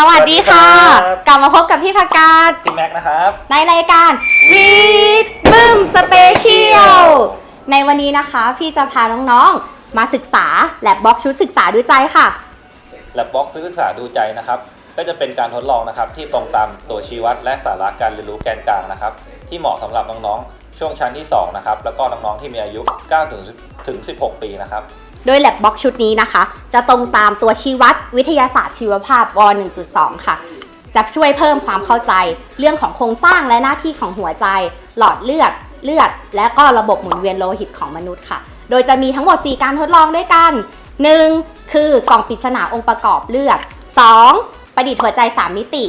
สวัสดีค่ะสวัสดีครับกลับมาพบกับพี่ผักกาดพี่แม็กซ์นะครับ ในรายการวีดบึ้มสเปเชียลในวันนี้นะคะ พี่จะพาน้องๆ มาศึกษาแลบบล็อกชุดศึกษาดูใจค่ะและบล็อกศึกษาดูใจนะครับ ก็จะเป็นการทดลองนะครับที่ตรงตามตัวชี้วัดและสาระการเรียนรู้แกนกลางนะครับ ที่เหมาะสำหรับน้องๆ ช่วงชั้นที่2นะครับแล้วก็น้องๆที่มีอายุ9ถึงถึง16 ปีนะครับ โดยแลบบล็อกชุดนี้นะคะ จะตรงตามตัวชี้วัดวิทยาศาสตร์ชีวภาพว 1.2 ค่ะ จะช่วยเพิ่มความเข้าใจ เรื่องของโครงสร้างและหน้าที่ของหัวใจ หลอดเลือดเลือด และก็ระบบหมุนเวียนโลหิตของมนุษย์ค่ะ โดยจะมีทั้งหมด 4 การทดลองด้วยกัน 1. คือกล่องปริศนาองค์ประกอบเลือด 2. ประดิษฐ์หัวใจ 3 มิติ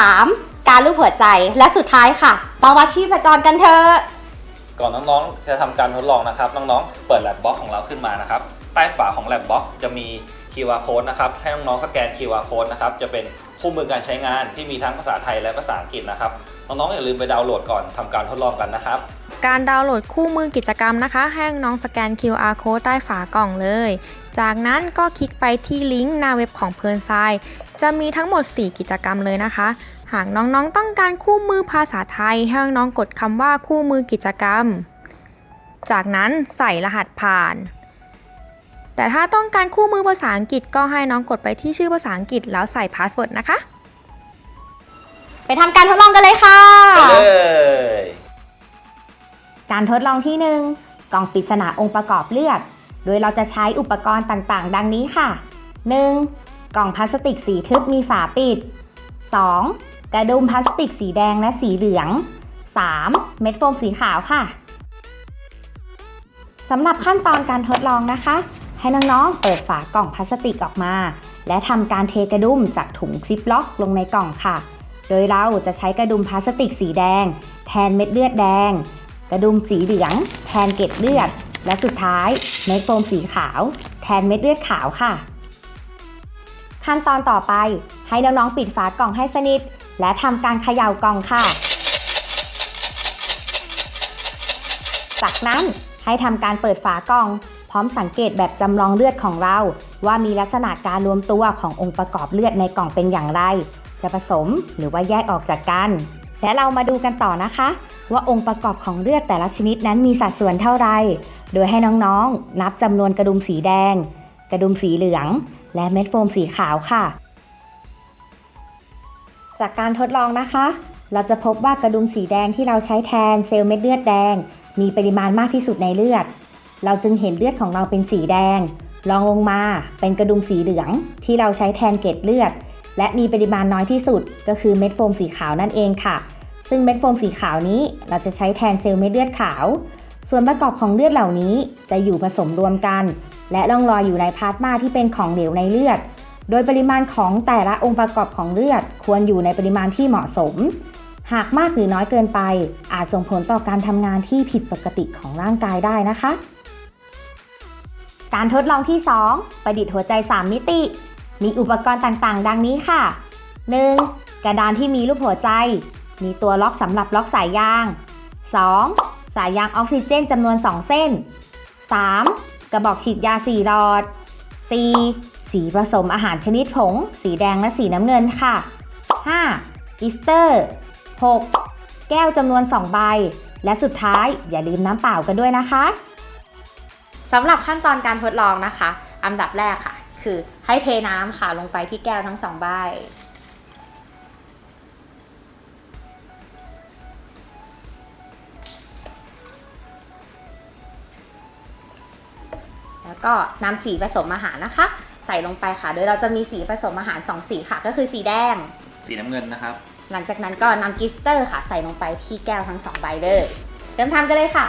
3. การรูปหัวใจและสุดท้ายค่ะมาวัดชีพจรกันเถอะก่อนน้องๆจะทำการทดลองนะครับ น้องๆ เปิดแลบบ็อกของเราขึ้นมานะครับ ใต้ฝาของแลบบล็อกจะมี QR code นะครับ ให้น้องๆสแกน QR code นะครับ จะเป็นคู่มือการใช้งานที่มีทั้งภาษาไทยและภาษาอังกฤษนะครับ น้องๆอย่าลืมไปดาวน์โหลดก่อนทำการทดลองกันนะครับการดาวน์โหลดคู่มือกิจกรรมนะคะ ให้น้องสแกน QR code ใต้ฝากล่องเลย จากนั้นก็คลิกไปที่ลิงก์หน้าเว็บของเพลินไซจะมีทั้งหมด 4 กิจกรรมเลยนะคะ หากน้องๆต้องการคู่มือภาษาไทย ให้น้องกดคำว่าคู่มือกิจกรรม จากนั้นใส่รหัสผ่าน แต่ถ้าต้องการคู่มือภาษาอังกฤษก็ให้น้องกดไปที่ชื่อภาษาอังกฤษแล้วใส่พาสเวิร์ดนะคะ ไปทำการทดลองกันเลยค่ะ ไปเลยการทดลองที่1กล่องปริศนาองค์ประกอบเลือดโดยเราจะใช้อุปกรณ์ต่างๆ ดังนี้ค่ะ 1. กล่องพลาสติกสีทึบมีฝาปิด 2. กระดุมพลาสติกสีแดงและสีเหลือง 3. เม็ดโฟมสีขาวค่ะสำหรับขั้นตอนการทดลองนะคะ ให้น้องๆ เปิดฝากล่องพลาสติกออกมา และทำการเทกระดุมจากถุงซิปล็อกลงในกล่องค่ะ โดยเราจะใช้กระดุมพลาสติกสีแดง แทนเม็ดเลือดแดง กระดุมสีเหลือง แทนเกล็ดเลือด และสุดท้ายเม็ดโฟมสีขาว แทนเม็ดเลือดขาวค่ะ ขั้นตอนต่อไปให้น้องๆ ปิดฝากล่องให้สนิท และทำการเขย่ากล่องค่ะ จากนั้นให้ทำการเปิดฝากล่อง ร้อมสังเกตแบบจำลองเลือดของเรา ว่ามีลักษณะการรวมตัวขององค์ประกอบเลือดในกล่องเป็นอย่างไร จะผสมหรือว่าแยกออกจากกัน และเรามาดูกันต่อนะคะ ว่าองค์ประกอบของเลือดแต่ละชนิดนั้นมีสัดส่วนเท่าไร โดยให้น้องๆ นับจำนวนกระดุมสีแดง กระดุมสีเหลือง และเม็ดโฟมสีขาวค่ะ จากการทดลองนะคะ เราจะพบว่ากระดุมสีแดงที่เราใช้แทนเซลล์เม็ดเลือดแดง มีปริมาณมากที่สุดในเลือด เราจึงเห็นเลือดของเราเป็นสีแดงรองลงมาเป็นกระดุมสีเหลือง ที่เราใช้แทนเกล็ดเลือด และมีปริมาณน้อยที่สุด ก็คือเม็ดโฟมสีขาวนั่นเองค่ะ ซึ่งเม็ดโฟมสีขาวนี้เราจะใช้แทนเซลล์เม็ดเลือดขาว ส่วนประกอบของเลือดเหล่านี้จะอยู่ผสมรวมกัน และล่องลอยอยู่ในพลาสมาที่เป็นของเหลวในเลือด โดยปริมาณของแต่ละองค์ประกอบของเลือด ควรอยู่ในปริมาณที่เหมาะสม หากมากหรือน้อยเกินไป อาจส่งผลต่อการทำงานที่ผิดปกติของร่างกายได้นะคะ การทดลองที่ 2 ประดิษฐ์หัวใจ 3 มิติ มีอุปกรณ์ต่างๆ ดังนี้ค่ะ 1. กระดานที่มีรูปหัวใจ มีตัวล็อกสำหรับล็อกสายยาง 2. สายยางออกซิเจนจำนวน 2 เส้น 3. กระบอกฉีดยา 4 หลอด 4. สีผสมอาหารชนิดผง สีแดงและสีน้ำเงินค่ะ 5. อิสเตอร์ 6. แก้วจำนวน 2 ใบ และสุดท้ายอย่าลืมน้ำเปล่ากันด้วยนะคะ สำหรับขั้นตอนการทดลองนะคะ อันดับแรกค่ะ คือให้เทน้ำค่ะลงไปที่แก้วทั้งสองใบ แล้วก็นำสีผสมอาหารนะคะ ใส่ลงไปค่ะ โดยเราจะมีสีผสมอาหาร2สีค่ะ ก็คือสีแดง สีน้ำเงินนะครับ หลังจากนั้นก็นำกลิสเตอร์ค่ะ ใส่ลงไปที่แก้วทั้งสองใบเลยเริ่มทำกันเลยค่ะ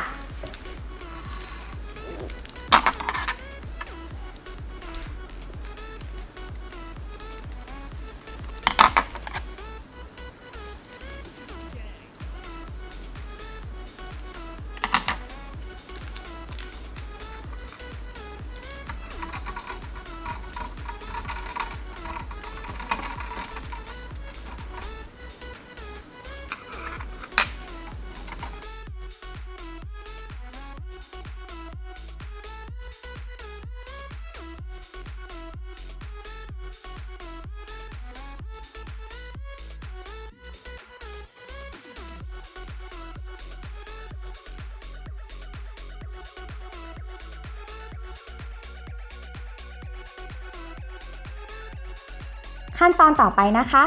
ขั้นตอนต่อไปนะคะ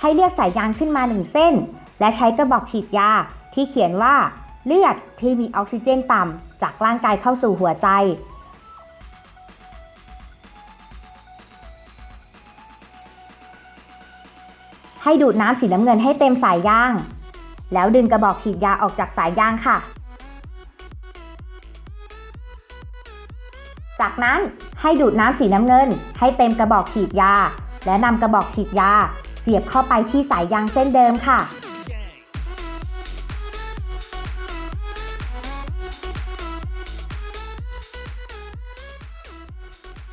ให้เลือกสายยางขึ้นมา 1 เส้น และใช้กระบอกฉีดยาที่เขียนว่าเลือดที่มีออกซิเจนต่ำจากร่างกายเข้าสู่หัวใจ ให้ดูดน้ำสีน้ำเงินให้เต็มสายยาง แล้วดึงกระบอกฉีดยาออกจากสายยางค่ะ จากนั้นให้ดูดน้ำสีน้ำเงิน ให้เต็มกระบอกฉีดยา และนำกระบอกฉีดยา เสียบเข้าไปที่สายยางเส้นเดิมค่ะ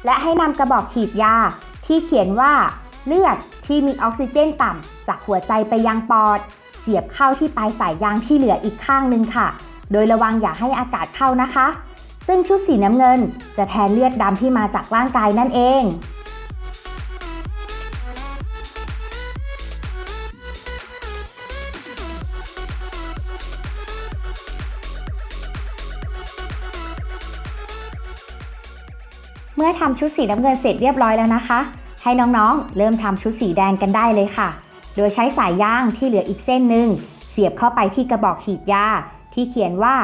และให้นำกระบอกฉีดยาที่เขียนว่าเลือดที่มีออกซิเจนต่ำจากหัวใจไปยังปอด เสียบเข้าที่ปลายสายยางที่เหลืออีกข้างหนึ่งค่ะ โดยระวังอย่าให้อากาศเข้านะคะ ซึ่งชุดสีน้ำเงินจะแทนเลือดดำที่มาจากร่างกายนั่นเอง มื่อทำชุดสีน้ำเงินเสร็จเรียบร้อยแล้วนะคะ ให้น้องๆ เริ่มทำชุดสีแดงกันได้เลยค่ะ โดยใช้สายยางที่เหลืออีกเส้นหนึ่งเสียบเข้าไปที่กระบอกฉีดยาที่เขียนว่า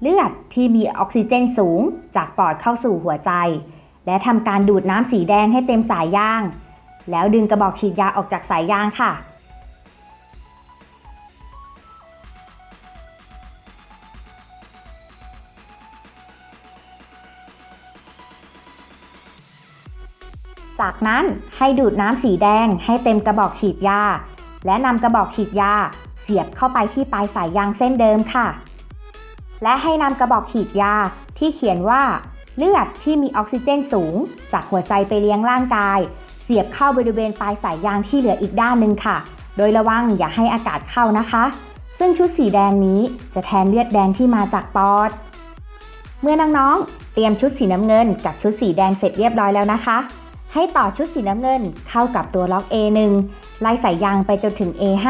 เลือดที่มีออกซิเจนสูง จากปอดเข้าสู่หัวใจ และทำการดูดน้ำสีแดงให้เต็มสายยาง แล้วดึงกระบอกฉีดยาออกจากสายยางค่ะ จากนั้นให้ดูดน้ำสีแดงให้เต็มกระบอกฉีดยา และนำกระบอกฉีดยา เสียบเข้าไปที่ปลายสายยางเส้นเดิมค่ะ และให้นำกระบอกฉีดยาที่เขียนว่า เลือดที่มีออกซิเจนสูง จากหัวใจไปเลี้ยงร่างกาย เสียบเข้าบริเวณปลายสายยางที่เหลืออีกด้านหนึ่งค่ะ โดยระวังอย่าให้อากาศเข้านะคะ ซึ่งชุดสีแดงนี้จะแทนเลือดแดงที่มาจากปอด เมื่อน้องๆเตรียมชุดสีน้ำเงินกับชุดสีแดงเสร็จเรียบร้อยแล้วนะคะ ให้ต่อชุดสีน้ำเงินเข้ากับตัวล็อก A1 ไล่สายยางไปจนถึง A5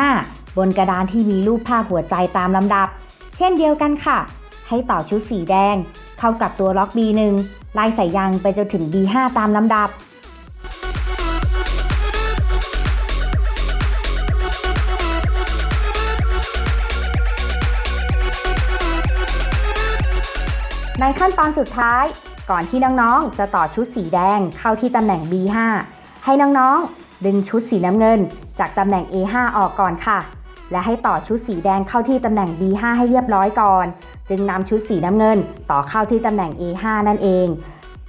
บนกระดานที่มีรูปภาพหัวใจตามลำดับ เช่นเดียวกันค่ะ ให้ต่อชุดสีแดง เข้ากับตัวล็อก B1 ไล่สายยางไปจนถึง B5 ตามลำดับในขั้นตอนสุดท้าย ก่อนที่น้องๆ จะต่อชุดสีแดงเข้าที่ตำแหน่ง B5 ให้น้องๆ ดึงชุดสีน้ำเงิน จากตำแหน่ง A5 ออกก่อนค่ะ และให้ต่อชุดสีแดงเข้าที่ตำแหน่ง B5 ให้เรียบร้อยก่อน จึงนำชุดสีน้ำเงิน ต่อเข้าที่ตำแหน่ง A5 นั่นเอง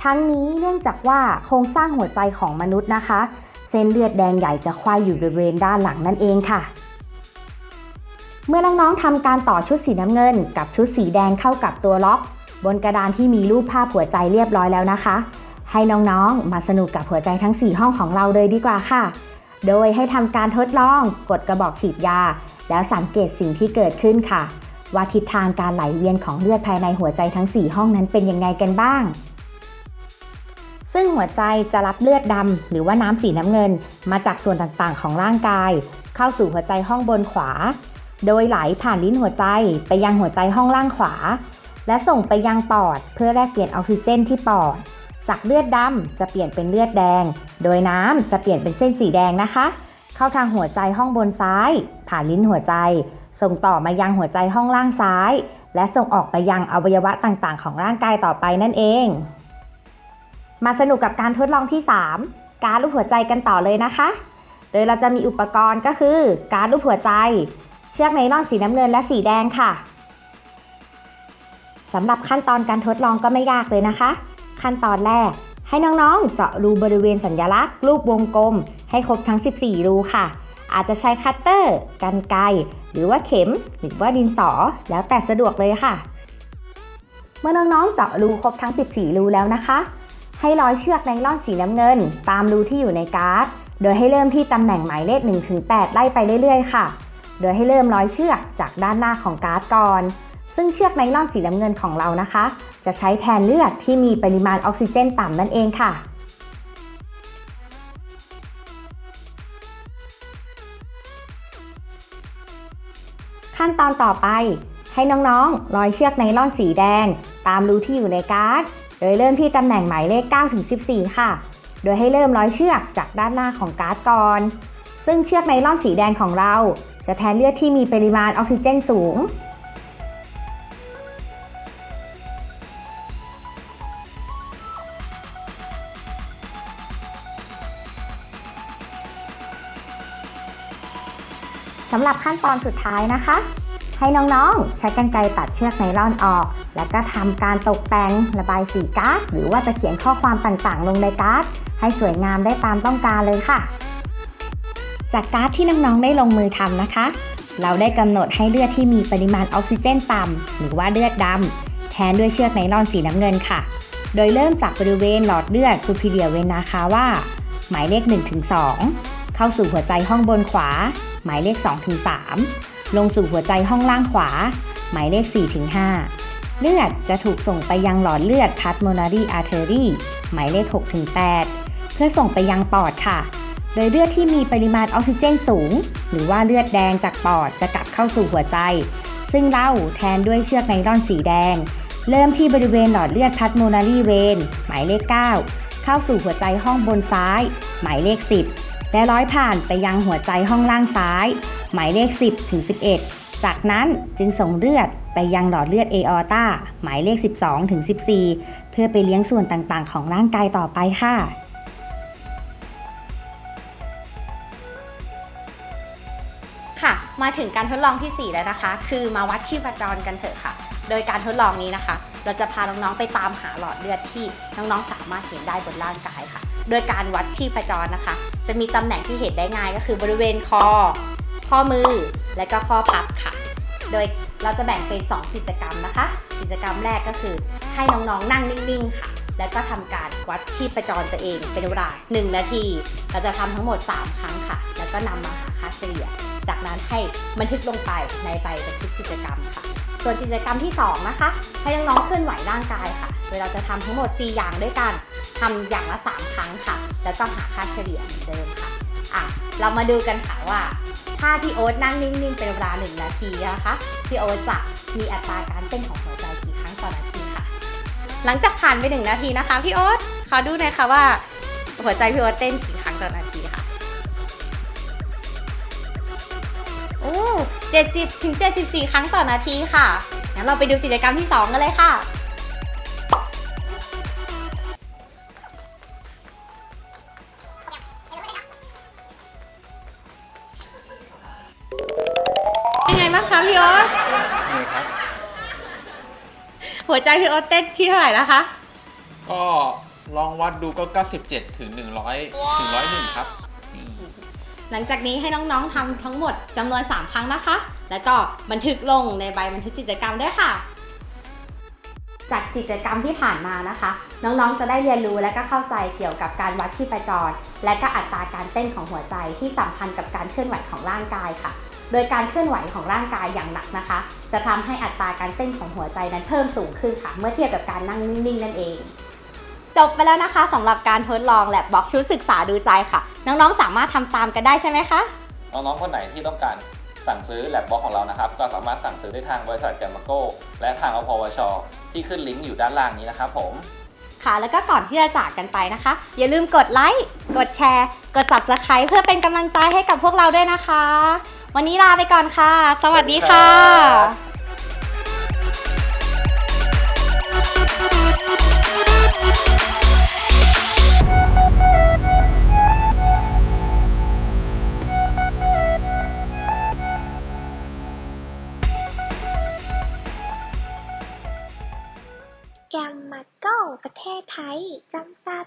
ทั้งนี้เนื่องจากว่าโครงสร้างหัวใจของมนุษย์นะคะ เส้นเลือดแดงใหญ่จะควายอยู่บริเวณด้านหลังนั่นเองค่ะเมื่อน้องๆทำการต่อชุดสีน้ำเงินกับชุดสีแดงเข้ากับตัวล็อก บนกระดานที่มีรูปภาพหัวใจเรียบร้อยแล้วนะคะ ให้น้องๆ มาสนุกกับหัวใจทั้ง 4 ห้องของเราเลยดีกว่าค่ะ โดยให้ทำการทดลองกดกระบอกฉีดยา แล้วสังเกตสิ่งที่เกิดขึ้นค่ะ ว่าทิศทางการไหลเวียนของเลือดภายในหัวใจทั้ง 4 ห้องนั้นเป็นยังไงกันบ้าง ซึ่งหัวใจจะรับเลือดดำหรือว่าน้ำสีน้ำเงิน มาจากส่วนต่างๆ ของร่างกาย เข้าสู่หัวใจห้องบนขวา โดยไหลผ่านลิ้นหัวใจไปยังหัวใจห้องล่างขวา และส่งไปยังปอด เพื่อแลกเปลี่ยนออกซิเจนที่ปอด จากเลือดดำจะเปลี่ยนเป็นเลือดแดง โดยน้ำจะเปลี่ยนเป็นเส้นสีแดงนะคะ เข้าทางหัวใจห้องบนซ้าย ผ่านลิ้นหัวใจ ส่งต่อมายังหัวใจห้องล่างซ้าย และส่งออกไปยังอวัยวะต่างๆ ของร่างกายต่อไปนั่นเอง มาสนุกกับการทดลองที่ 3 การรูปหัวใจกันต่อเลยนะคะ โดยเราจะมีอุปกรณ์ก็คือ การรูปหัวใจ เชือกไนล่อนสีน้ำเงินและสีแดงค่ะำหรับขั้นตอนการทดลองก็ไม่ยากเลยนะคะ ขั้นตอนแรก ให้น้องๆ เจาะรูบริเวณสัญลักษณ์ รูปวงกลม ให้ครบทั้ง 14 รูค่ะ อาจจะใช้คัตเตอร์กันไกรหรือว่าเข็มหรือว่าดินสอ แล้วแต่สะดวกเลยค่ะ เมื่อน้องๆ เจาะรูครบทั้ง 14 รูแล้วนะคะ ให้ร้อยเชือกไนล่อนสีน้ำเงิน ตามรูที่อยู่ในการ์ด โดยให้เริ่มที่ตำแหน่งหมายเลข1-8ไล่ไปเรื่อยๆ ค่ะ โดยให้เริ่มร้อยเชือกจากด้านหน้าของการ์ดก่อน ซึ่งเชือกไนล่อนสีน้ำเงินของเรานะคะ จะใช้แทนเลือดที่มีปริมาณออกซิเจนต่ำนั่นเองค่ะขั้นตอนต่อไป ให้น้องๆร้อยเชือกไนล่อนสีแดง ตามรูที่อยู่ในการ์ด โดยเริ่มที่ตำแหน่งหมายเลข9ถึง14 ค่ะ โดยให้เริ่มร้อยเชือกจากด้านหน้าของการ์ดก่อน ซึ่งเชือกไนล่อนสีแดงของเรา จะแทนเลือดที่มีปริมาณออกซิเจนสูง สำหรับขั้นตอนสุดท้ายนะคะ ให้น้องๆ ใช้กรรไกรตัดเชือกไนล่อนออก แล้วก็ทำการตกแต่งระบายสีการ์ดหรือว่าจะเขียนข้อความต่างๆ ลงในการ์ดให้สวยงามได้ตามต้องการเลยค่ะ จากการ์ดที่น้องๆ ได้ลงมือทำนะคะ เราได้กำหนดให้เลือดที่มีปริมาณออกซิเจนต่ำหรือว่าเลือดดำแทนด้วยเชือกไนล่อนสีน้ำเงินค่ะ โดยเริ่มจากบริเวณหลอดเลือด superior vena cava หมายเลข1-2 เข้าสู่หัวใจห้องบนขวา หมายเลข2-3ลงสู่หัวใจห้องล่างขวา หมายเลข4-5เลือดจะถูกส่งไปยังหลอดเลือด pulmonary artery หมายเลข6-8เพื่อส่งไปยังปอดค่ะ โดยเลือดที่มีปริมาณออกซิเจนสูง หรือว่าเลือดแดงจากปอดจะกลับเข้าสู่หัวใจ ซึ่งเราแทนด้วยเชือกไนล่อนสีแดง เริ่มที่บริเวณหลอดเลือด pulmonary vein หมายเลข 9 เข้าสู่หัวใจห้องบนซ้าย หมายเลข 10 และร้อยผ่านไปยังหัวใจห้องล่างซ้าย หมายเลข 10 ถึง 11 จากนั้นจึงส่งเลือดไปยังหลอดเลือดเอออต้าหมายเลข 12 ถึง 14 เพื่อไปเลี้ยงส่วนต่างๆ ของร่างกายต่อไปค่ะค่ะ มาถึงการทดลองทีสี่4 แล้วนะคะ คือมาวัดชีพจรกันเถอะค่ะ โดยการทดลองนี้นะคะ เราจะพาน้องๆไปตามหาหลอดเลือดที่น้องๆสามารถเห็นได้บนร่างกายค่ะ โดยการวัดชีพจรนะคะ จะมีตำแหน่งที่เห็นได้ง่ายก็คือบริเวณคอ ข้อมือ และก็ข้อพับค่ะ โดยเราจะแบ่งเป็น 2 กิจกรรมนะคะ กิจกรรมแรกก็คือให้น้องๆ นั่งนิ่งๆ ค่ะ แล้วก็ทำการวัดชีพจรตัวเองเป็นเวลา 1 นาที เราจะทำทั้งหมด 3 ครั้งค่ะ แล้วก็นำมาหาค่าเฉลี่ย จากนั้นให้บันทึกลงไปในใบบันทึกกิจกรรมค่ะ ส่วนกิจกรรมที่ 2 นะคะ ให้น้องๆเคลื่อนไหวร่างกายค่ะ โดยเราจะทำทั้งหมด 4 อย่างด้วยกันทำอย่างละ 3 ครั้งค่ะ แล้วก็หาค่าเฉลี่ยเหมือนเดิมค่ะอะ เรามาดูกันค่ะว่า ถ้าพี่โอ๊ตนั่งนิ่งๆ เป็นเวลา 1 นาทีนะคะ พี่โอ๊ตจะมีอัตราการเต้นของหัวใจกี่ครั้งต่อนาทีค่ะ หลังจากผ่านไป 1 นาทีนะคะ พี่โอ๊ตขอดูหน่อยค่ะว่าหัวใจพี่โอ๊ตเต้นกี่ 70ถึง74 ครั้งต่อนาทีค่ะงั้นเราไปดูกิจกรรมที่ 2 กันเลยค่ะ ยังไงบ้างคะพี่โอ๊ตนี่ครับ หัวใจพี่โอ๊ตเต้นที่เท่าไหร่แล้วคะ ก็ลองวัดดูก็ 97 ถึง 100ถึง101 ครับนี่ หลังจากนี้ให้น้องๆทำทั้งหมดจำนวน 3 ครั้งนะคะ แล้วก็บันทึกลงในใบบันทึกกิจกรรมด้วยค่ะ จากกิจกรรมที่ผ่านมานะคะ น้องๆจะได้เรียนรู้และก็เข้าใจเกี่ยวกับการวัดชีพจร และก็อัตราการเต้นของหัวใจที่สัมพันธ์กับการเคลื่อนไหวของร่างกายค่ะ โดยการเคลื่อนไหวของร่างกายอย่างหนักนะคะ จะทำให้อัตราการเต้นของหัวใจนั้นเพิ่มสูงขึ้นค่ะ เมื่อเทียบกับการนั่งนิ่งๆนั่นเอง จบไปแล้วนะคะสำหรับการทดลองแลบบล็อกชุดศึกษาดูใจค่ะ น้องๆ สามารถทำตามกันได้ใช่ไหมคะ น้องๆ คนไหนที่ต้องการสั่งซื้อแลบบ็อกของเรานะครับ ก็สามารถสั่งซื้อได้ทางบริษัทแกมมาโกและทางอพวช ที่ขึ้นลิงก์อยู่ด้านล่างนี้นะครับผม ค่ะ แล้วก็ก่อนที่จะจากกันไปนะคะ อย่าลืมกดไลค์ กดแชร์ กด subscribe เพื่อเป็นกำลังใจให้กับพวกเราด้วยนะคะ วันนี้ลาไปก่อนค่ะ สวัสดีค่ะ จำตัด